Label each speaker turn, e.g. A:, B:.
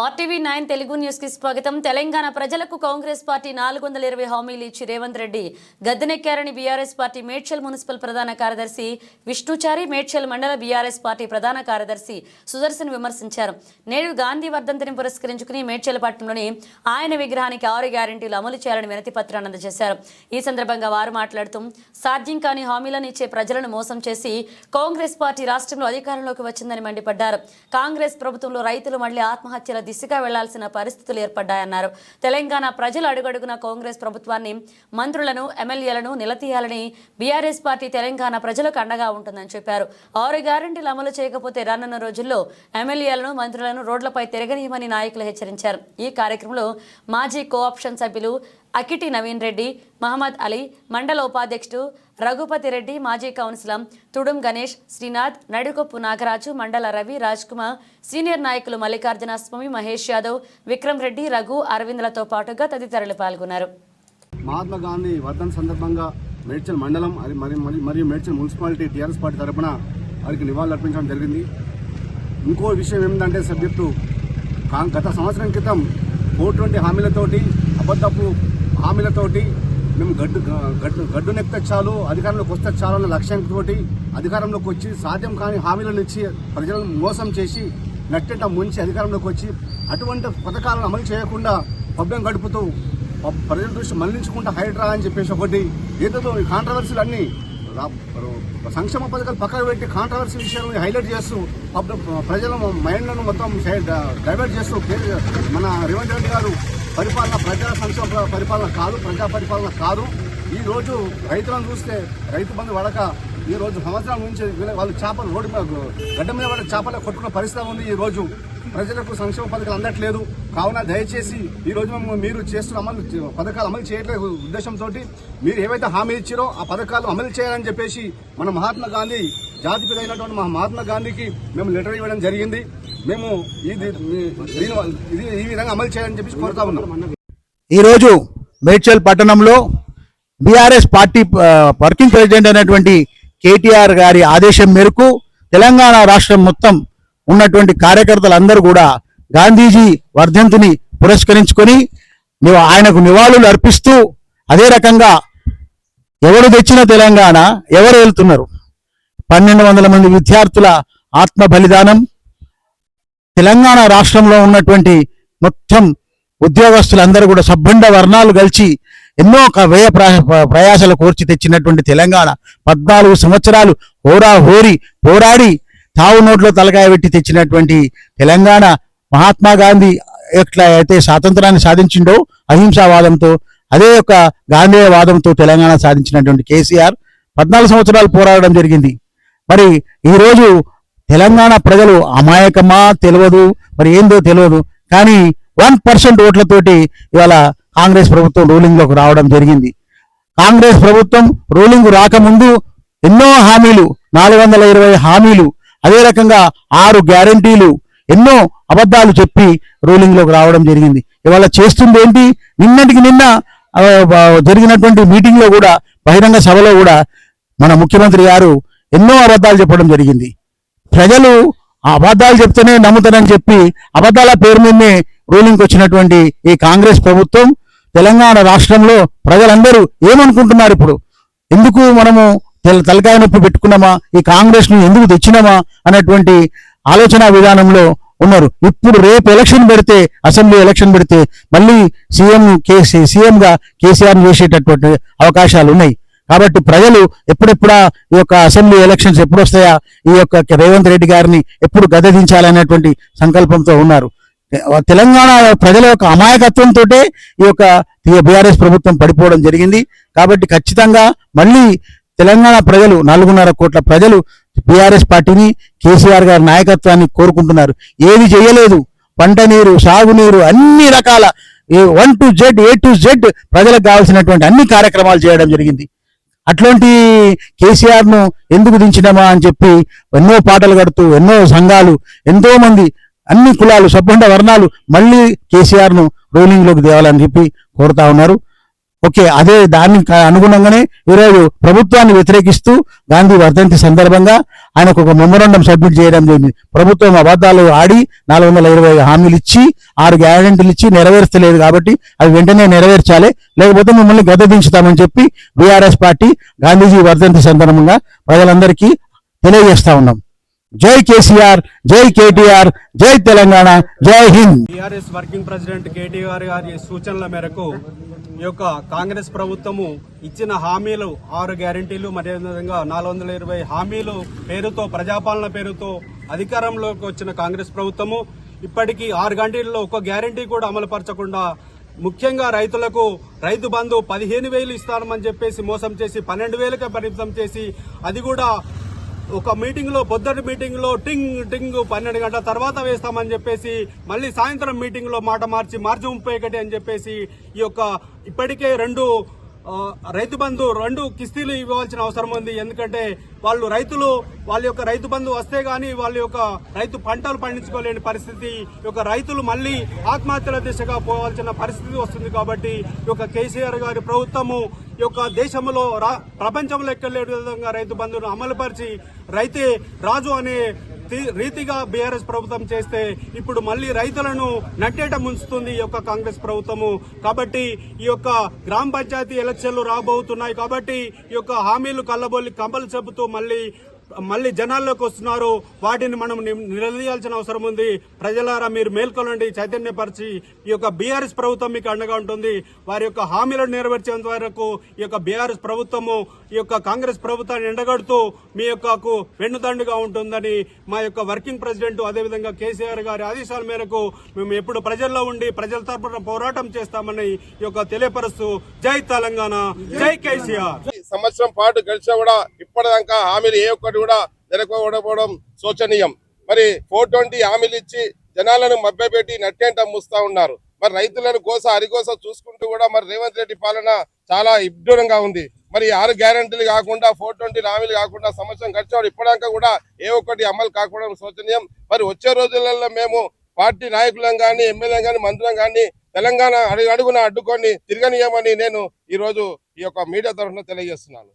A: RTV nine Telugu న్యూస్కి స్వాగతం. తెలంగాణ ప్రజలకు కాంగ్రెస్ పార్టీ నాలుగు వందల ఇరవై హామీలు ఇచ్చి రేవంత్ రెడ్డి గద్దెనెక్కారని బీఆర్ఎస్ పార్టీ మేడ్చల్ మున్సిపల్ ప్రధాన కార్యదర్శి విష్ణుచారి మేడ్చల్ మండల బీఆర్ఎస్ పార్టీ ప్రధాన కార్యదర్శి సుదర్శన్ విమర్శించారు. నేడు గాంధీ వర్ధంతిని పురస్కరించుకుని మేడ్చల్ పట్టణంలోని ఆయన విగ్రహానికి ఆరు గ్యారంటీలు అమలు చేయాలని వినతి పత్రాన్ని అందజేశారు. ఈ సందర్భంగా వారు మాట్లాడుతూ సాధ్యం కాని హామీలను ఇచ్చే ప్రజలను మోసం చేసి కాంగ్రెస్ పార్టీ రాష్ట్రంలో అధికారంలోకి వచ్చిందని మండిపడ్డారు. కాంగ్రెస్ ప్రభుత్వంలో రైతులు మళ్ళీ ఆత్మహత్యల దిశగా వెళ్ళాల్సిన పరిస్థితులు ఏర్పడ్డాయన్నారు. తెలంగాణ ప్రజలు అడుగడుగున కాంగ్రెస్ ప్రభుత్వాన్ని మంత్రులను ఎమ్మెల్యేలను నిలదీయాలని బీఆర్ఎస్ పార్టీ తెలంగాణ ప్రజలకు అండగా ఉంటుందని చెప్పారు. ఆరు గ్యారంటీలు అమలు చేయకపోతే రానున్న రోజుల్లో ఎమ్మెల్యేలను మంత్రులను రోడ్లపై తిరగనీయమని నాయకులు హెచ్చరించారు. ఈ కార్యక్రమంలో మాజీ కోఆప్షన్ సభ్యులు అకిటి నవీన్ రెడ్డి మహమ్మద్ అలీ మండల ఉపాధ్యక్షుడు రఘుపతి రెడ్డి మాజీ కౌన్సిలర్ తుడుం గణేష్ శ్రీనాథ్ నడుకొప్పు నాగరాజు మండల రవి రాజ్ కుమార్ సీనియర్ నాయకులు మల్లికార్జున స్వామి మహేష్ యాదవ్ విక్రమ్ రెడ్డి రఘు అరవింద్లతో పాటుగా తదితరులు పాల్గొన్నారు.
B: మహాత్మా గాంధీ వర్ధన్ సందర్భంగా మేడ్చల్ మండలం అది మరి- మరి- మరియు మేడ్చల్ మున్సిపాలిటీ టీఆర్ఎస్ పార్టీ తరపున వారికి నివాళులర్పించడం జరిగింది. ఇంకో విషయం ఏంటంటే సబ్జెక్టు గత సంవత్సరం క్రితం కోటువంటి హామీలతోటి అబద్ధపు హామీలతోటి మేము గడ్డు గడ్డు గడ్డు నెక్కితే చాలు అధికారంలోకి వస్తే చాలు అన్న లక్ష్యంతో అధికారంలోకి వచ్చి సాధ్యం కాని హామీలను ఇచ్చి ప్రజలను మోసం చేసి నట్టెట ముంచి అధికారంలోకి వచ్చి అటువంటి పథకాలను అమలు చేయకుండా పబ్బం గడుపుతూ ప- ప్రజల దృష్టి మళ్ళించుకుంటా హైడ్రా అని చెప్పేసి ఒకటి ఏదో ఈ కాంట్రవర్సీలు అన్ని సంక్షేమ పథకాలు పక్కన పెట్టి కాంట్రవర్సీ విషయాలను హైలైట్ చేస్తూ పబ్- ప్రజల మైండ్లను మొత్తం డైవర్ట్ చేస్తూ మన రేవంత్ రెడ్డి గారు పరిపాలన ప్రజా సంక్షేమ పరిపాలన కాదు ప్రజా పరిపాలన కాదు. ఈరోజు రైతులను చూస్తే రైతు బంధు పడక ఈరోజు సంవత్సరాల నుంచి వాళ్ళు చేపలు రోడ్డు మీద గడ్డ మీద పడే చేపలు కొట్టుకున్న పరిస్థితి ఉంది ఈరోజు ప్రజలకు సంక్షేమ పథకాలు అందట్లేదు. కావున దయచేసి ఈ రోజు మేము మీరు చేస్తున్న అమలు పథకాలు అమలు చేయట్లేదు ఉద్దేశంతో మీరు ఏవైతే హామీ ఇచ్చారో ఆ పథకాలు అమలు చేయాలని చెప్పేసి మన మహాత్మా గాంధీ జాతిపిత అయినటువంటి మా మహాత్మా గాంధీకి మేము లెటర్ ఇవ్వడం జరిగింది. మేము ఇది ఇది ఈ విధంగా అమలు చేయాలని చెప్పి కోరుతా ఉన్నాం.
C: ఈరోజు మేడ్చల్ పట్టణంలో బీఆర్ఎస్ పార్టీ వర్కింగ్ ప్రెసిడెంట్ అయినటువంటి కేటీఆర్ గారి ఆదేశం మేరకు తెలంగాణ రాష్ట్రం మొత్తం ఉన్నటువంటి కార్యకర్తలందరూ కూడా గాంధీజీ వర్ధంతిని పురస్కరించుకొని ఆయనకు నివాళులు అర్పిస్తూ అదే రకంగా ఎవరు తెచ్చిన తెలంగాణ ఎవరు వెళ్తున్నారు? పన్నెండు వందల మంది విద్యార్థుల ఆత్మ బలిదానం తెలంగాణ రాష్ట్రంలో ఉన్నటువంటి మొత్తం ఉద్యోగస్తులందరూ కూడా సబ్బండ వర్ణాలు కలిసి ఎన్నో ఒక వ్యయ ప్ర- ప్రయాసాలు కోర్చి తెచ్చినటువంటి తెలంగాణ. పద్నాలుగు సంవత్సరాలు హోరా హోరి పోరాడి తావు నోట్లో తలకాయ పెట్టి తెచ్చినటువంటి తెలంగాణ మహాత్మా గాంధీ ఎట్లా అయితే స్వాతంత్రాన్ని సాధించిండో అహింసావాదంతో అదే యొక్క గాంధేయవాదంతో తెలంగాణ సాధించినటువంటి కేసీఆర్ పద్నాలుగు సంవత్సరాలు పోరాడడం జరిగింది. మరి ఈరోజు తెలంగాణ ప్రజలు అమాయకమా తెలియదు మరి ఏందో తెలియదు. కానీ వన్ పర్సెంట్ ఓట్లతోటి ఇవాళ కాంగ్రెస్ ప్రభుత్వం రూలింగ్లోకి రావడం జరిగింది. కాంగ్రెస్ ప్రభుత్వం రూలింగ్ రాకముందు ఎన్నో హామీలు నాలుగు వందల ఇరవై హామీలు అదే రకంగా ఆరు గ్యారంటీలు ఎన్నో అబద్ధాలు చెప్పి రూలింగ్లోకి రావడం జరిగింది. ఇవాళ చేస్తుంది ఏంటి? నిన్నటికి నిన్న జరిగినటువంటి మీటింగ్లో కూడా బహిరంగ సభలో కూడా మన ముఖ్యమంత్రి గారు ఎన్నో అబద్ధాలు చెప్పడం జరిగింది. ప్రజలు అబద్ధాలు చెప్తేనే నమ్ముతారని చెప్పి అబద్ధాల పేరు మీదనే రూలింగ్కి వచ్చినటువంటి ఈ కాంగ్రెస్ ప్రభుత్వం తెలంగాణ రాష్ట్రంలో ప్రజలందరూ ఏమనుకుంటున్నారు ఇప్పుడు? ఎందుకు మనము తలకాయ నొప్పి పెట్టుకున్నామా? ఈ కాంగ్రెస్ను ఎందుకు తెచ్చినామా? అనేటువంటి ఆలోచన విధానంలో ఉన్నారు. ఇప్పుడు రేపు ఎలక్షన్ పెడితే అసెంబ్లీ ఎలక్షన్ పెడితే మళ్ళీ సీఎం కేసీ సీఎంగా కేసీఆర్ చేసేటటువంటి అవకాశాలు ఉన్నాయి. కాబట్టి ప్రజలు ఎప్పుడెప్పుడా ఈ యొక్క అసెంబ్లీ ఎలక్షన్స్ ఎప్పుడు వస్తాయా ఈ యొక్క రేవంత్ రెడ్డి గారిని ఎప్పుడు గద్దెదించాలనేటువంటి సంకల్పంతో ఉన్నారు. తెలంగాణ ప్రజల యొక్క అమాయకత్వంతో ఈ యొక్క బీఆర్ఎస్ ప్రభుత్వం పడిపోవడం జరిగింది. కాబట్టి ఖచ్చితంగా మళ్ళీ తెలంగాణ ప్రజలు నాలుగున్నర కోట్ల ప్రజలు బీఆర్ఎస్ పార్టీని కేసీఆర్ గారి నాయకత్వాన్ని కోరుకుంటున్నారు. ఏది చేయలేదు. పంట నీరు సాగునీరు అన్ని రకాల one to Z A to Z ప్రజలకు కావాల్సినటువంటి అన్ని కార్యక్రమాలు చేయడం జరిగింది. అట్లాంటి కేసీఆర్ను ఎందుకు దించినామా అని చెప్పి ఎన్నో పాటలు కడుతూ ఎన్నో సంఘాలు ఎంతో మంది అన్ని కులాలు సబ్బండ వర్ణాలు మళ్ళీ కేసీఆర్ను రోలింగ్లోకి తేవాలని చెప్పి కోరుతా ఉన్నారు. ఓకే అదే దానికి అనుగుణంగానే ఈరోజు ప్రభుత్వాన్ని వ్యతిరేకిస్తూ గాంధీ వర్ధంతి సందర్భంగా ఆయనకు ఒక మెమోరాండం సబ్మిట్ చేయడం జరిగింది. ప్రభుత్వం అబద్ధాలు ఆడి నాలుగు వందల ఇరవై హామీలు ఇచ్చి ఆరు గ్యారెంటీలు ఇచ్చి నెరవేర్చలేదు కాబట్టి అవి వెంటనే నెరవేర్చాలి. లేకపోతే మిమ్మల్ని గద్దదించుతామని చెప్పి బీఆర్ఎస్ పార్టీ గాంధీజీ వర్ధంతి సందర్భంగా ప్రజలందరికీ తెలియజేస్తా ఉన్నాం. జై కేసీఆర్ జై కేటీఆర్ జై తెలంగాణ జై Hind.
D: TRS working president KTR గారి సూచనల మేరకు ఈ యొక్క కాంగ్రెస్ ప్రభుత్వము ఇచ్చిన హామీలు ఆరు గ్యారంటీలు మరి అదేవిధంగా నాలుగు వందల ఇరవై హామీలు పేరుతో ప్రజాపాలన పేరుతో అధికారంలోకి వచ్చిన కాంగ్రెస్ ప్రభుత్వము. ఇప్పటికీ ఆరు గంటల్లో ఒక గ్యారంటీ కూడా అమలు పరచకుండా ముఖ్యంగా రైతులకు రైతు బంధు పదిహేను వేలు ఇస్తామని చెప్పేసి మోసం చేసి పన్నెండు వేలకే పరిమితం చేసి అది కూడా ఒక మీటింగ్లో పొద్దుటి మీటింగ్లో టింగ్ టింగ్ పన్నెండు గంటల తర్వాత వేస్తామని చెప్పేసి మళ్ళీ సాయంత్రం మీటింగ్లో మాట మార్చి మార్చి ముప్పై ఒకటి అని చెప్పేసి ఈ యొక్క ఇప్పటికే రెండు రైతు బంధు రెండు కిస్తీలు ఇవ్వాల్సిన అవసరం ఉంది. ఎందుకంటే వాళ్ళు రైతులు వాళ్ళ యొక్క రైతు బంధు వస్తే గానీ వాళ్ళ యొక్క రైతు పంటలు పండించుకోలేని పరిస్థితి యొక్క రైతులు మళ్ళీ ఆత్మహత్యల దిశగా పోవాల్సిన పరిస్థితి వస్తుంది కాబట్టి యొక్క కేసీఆర్ గారి ప్రభుత్వము యొక్క దేశంలో రా- ప్రపంచంలో ఎక్కలేని విధంగా రైతు బంధును అమలుపరిచి రైతే రాజు అనే రీతిగా బీఆర్ఎస్ ప్రభుత్వం చేస్తే ఇప్పుడు మళ్ళీ రైతులను నట్టేట ముంచుతుంది ఈ యొక్క కాంగ్రెస్ ప్రభుత్వము. కాబట్టి ఈ యొక్క గ్రామ పంచాయతీ ఎలక్షన్లు రాబోతున్నాయి కాబట్టి ఈ యొక్క హామీలు కళ్ళబొల్లి కంపలు చెబుతూ మళ్ళీ మళ్ళీ జనాల్లోకి వస్తున్నారు. వాటిని మనం నిలదీయాల్సిన అవసరం ఉంది. ప్రజలారా మీరు మేల్కొనండి. చైతన్యపరిచి ఈ యొక్క బీఆర్ఎస్ ప్రభుత్వం మీకు అండగా ఉంటుంది. వారి యొక్క హామీలను నెరవేర్చేంత వరకు ఈ యొక్క బీఆర్ఎస్ ప్రభుత్వము ఈ యొక్క కాంగ్రెస్ ప్రభుత్వాన్ని ఎండగడుతూ మీ యొక్క వెన్నుదండుగా ఉంటుందని మా యొక్క వర్కింగ్ ప్రెసిడెంట్ అదేవిధంగా కేసీఆర్ గారి ఆదేశాల మేరకు మేము ఎప్పుడు ప్రజల్లో ఉండి ప్రజల తరపున పోరాటం చేస్తామని ఈ యొక్క తెలియపరుస్తూ జై తెలంగాణ జై కేసీఆర్.
E: సంవత్సరం పాటు గడిచినా కూడా ఇప్పటిదాకా హామీలు ఏ ఒక్కటి కూడా జరగకపోవడం శోచనీయం. మరి ఫోర్ ట్వంటీ హామీలు ఇచ్చి జనాలను మభ్యపెట్టి నట్టేంట మూస్తా ఉన్నారు. మరి రైతులను కోస అరికోస చూసుకుంటూ కూడా మరి రేవంత్ రెడ్డి పాలన చాలా ఇబ్దూరంగా ఉంది. మరి ఆరు గ్యారంటీలు కాకుండా ఫోర్ ట్వంటీ హామీలు కాకుండా సంవత్సరం గడిచినప్పుడు ఇప్పటిదాకా కూడా ఏ ఒక్కటి అమలు కాకపోవడం శోచనీయం. మరి వచ్చే రోజులలో మేము పార్టీ నాయకులను కానీ ఎమ్మెల్యే కానీ మంత్రులం కానీ తెలంగాణ అడుగు అడుగున అడ్డుకొని తిరగనీయమని నేను ఈ రోజు ఈ యొక్క మీడియా తరఫున తెలియజేస్తున్నాను.